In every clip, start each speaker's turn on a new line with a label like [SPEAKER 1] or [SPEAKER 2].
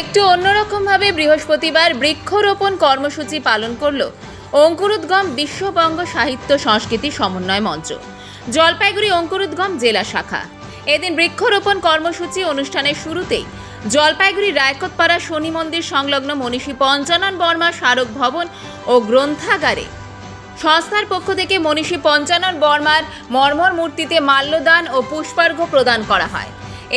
[SPEAKER 1] একটু অন্যরকমভাবে বৃহস্পতিবার বৃক্ষরোপণ কর্মসূচি পালন করল অঙ্কুরুদ্গম বিশ্ববঙ্গ সাহিত্য সংস্কৃতি সমন্বয় মঞ্চ। জলপাইগুড়ি অঙ্কুরুদ্গম জেলা শাখা। এদিন বৃক্ষরোপণ কর্মসূচি অনুষ্ঠানের শুরুতেই জলপাইগুড়ি রায়কোটপাড়া শনি মন্দির সংলগ্ন মনীষী পঞ্চানন বর্মা স্মারক ভবন ও গ্রন্থাগারে। সংস্থার পক্ষ থেকে মনীষী পঞ্চানন বর্মার মর্মর মূর্তিতে মাল্যদান ও পুষ্পার্ঘ্য প্রদান করা হয়।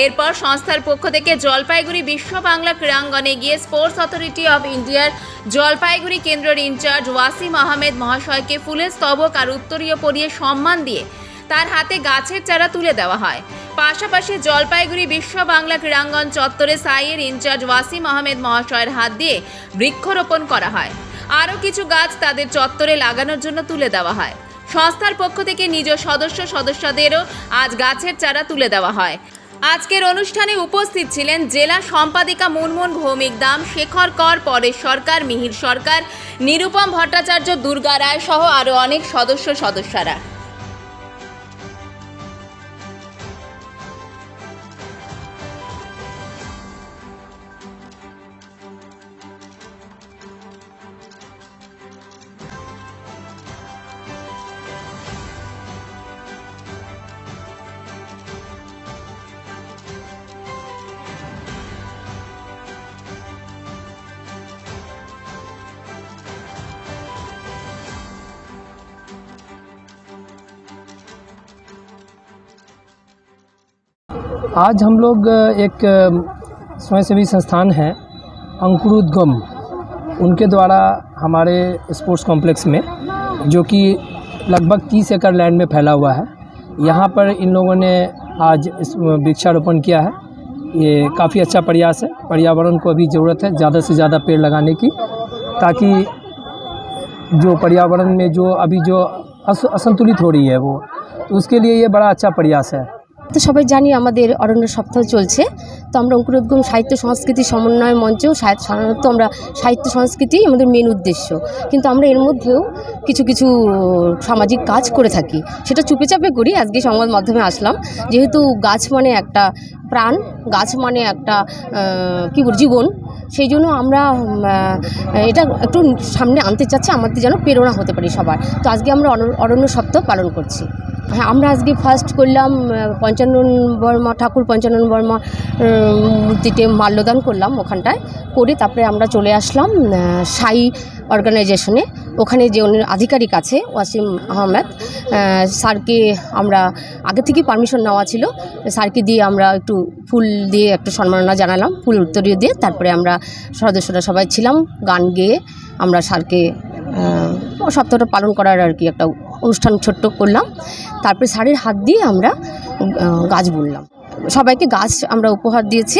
[SPEAKER 1] এরপর সংস্থার পক্ষ থেকে জলপাইগুড়ি বিশ্ব বাংলা ক্রীড়াঙ্গনে গিয়ে স্পোর্টস অথরিটি অফ ইন্ডিয়ার জলপাইগুড়ি কেন্দ্রের ইনচার্জ ওয়াসিম আহমেদ মহাশয়কে ফুলের স্তবক আর উত্তরীয় পরিয়ে সম্মান দিয়ে তার হাতে গাছের চারা তুলে দেওয়া হয়। পাশাপাশি জলপাইগুড়ি বিশ্ব বাংলা ক্রীড়াঙ্গন চত্বরে সাইয়ের ইনচার্জ ওয়াসিম আহমেদ মহাশয়ের হাত দিয়ে বৃক্ষরোপণ করা হয়। আরও কিছু গাছ তাদের চত্বরে লাগানোর জন্য তুলে দেওয়া হয়। সংস্থার পক্ষ থেকে নিজ সদস্য সদস্যদেরও আজ গাছের চারা তুলে দেওয়া হয়। আজকের অনুষ্ঠানে উপস্থিত ছিলেন জেলা সম্পাদিকা মুনমুন ভৌমিক দাম, শেখর কর পরেশ সরকার, মিহির সরকার, নিরুপম ভট্টাচার্য দুর্গা রায় সহ আরও অনেক সদস্য সদস্যরা।
[SPEAKER 2] आज हम लोग एक स्वयंसेवी संस्थान है, अंकुरुद्गम। उनके द्वारा हमारे स्पोर्ट्स कॉम्प्लेक्स में, जो कि लगभग तीस एकड़ लैंड में फैला हुआ है। यहाँ पर इन लोगों ने आज इस वृक्षारोपण किया है। ये काफ़ी अच्छा प्रयास है। पर्यावरण को अभी ज़रूरत है, ज़्यादा से ज़्यादा पेड़ लगाने की, ताकि जो पर्यावरण में जो अभी जो असंतुलित हो रही है वो तो उसके लिए ये बड़ा अच्छा प्रयास है।
[SPEAKER 3] তো সবাই জানি আমাদের অরণ্য সপ্তাহ চলছে। তো আমরা অঙ্কুরোদ্গম সাহিত্য সংস্কৃতি সমন্বয় মঞ্চেও সাধারণত আমরা সাহিত্য সংস্কৃতি আমাদের মেন উদ্দেশ্য। কিন্তু আমরা এর মধ্যেও কিছু কিছু সামাজিক কাজ করে থাকি। সেটা চুপে চাপে করি, আজকে সংবাদ মাধ্যমে আসলাম। যেহেতু গাছ মানে একটা প্রাণ, গাছ মানে একটা কী বল জীবন। সেই জন্য আমরা এটা একটু সামনে আনতে চাচ্ছি, আমাদের যেন প্রেরণা হতে পারি সবার। তো আজকে আমরা অরণ্য সপ্তাহ পালন করছি। হ্যাঁ আমরা আজকে ফার্স্ট করলাম পঞ্চানন বর্মা, ঠাকুর পঞ্চানন বর্মা মূর্তিতে মাল্যদান করলাম ওখানটায়। করে তারপরে আমরা চলে আসলাম সাই অর্গানাইজেশনে ওখানে যে আধিকারিক আছে, ওয়াসিম আহমেদ স্যারকে আমরা আগে থেকে পারমিশন নেওয়া ছিল। স্যারকে দিয়ে আমরা একটু ফুল দিয়ে একটু সম্মাননা জানালাম, ফুল উত্তরীয় দিয়ে। তারপরে আমরা সদস্যরা সবাই ছিলাম, গান গেয়ে আমরা স্যারকে সপ্তাহটা পালন করার আর কি একটা অনুষ্ঠান ছোট্ট করলাম। তারপরে শাড়ির হাত দিয়ে আমরা গাছ বুনলাম। সবাইকে গাছ আমরা উপহার দিয়েছি।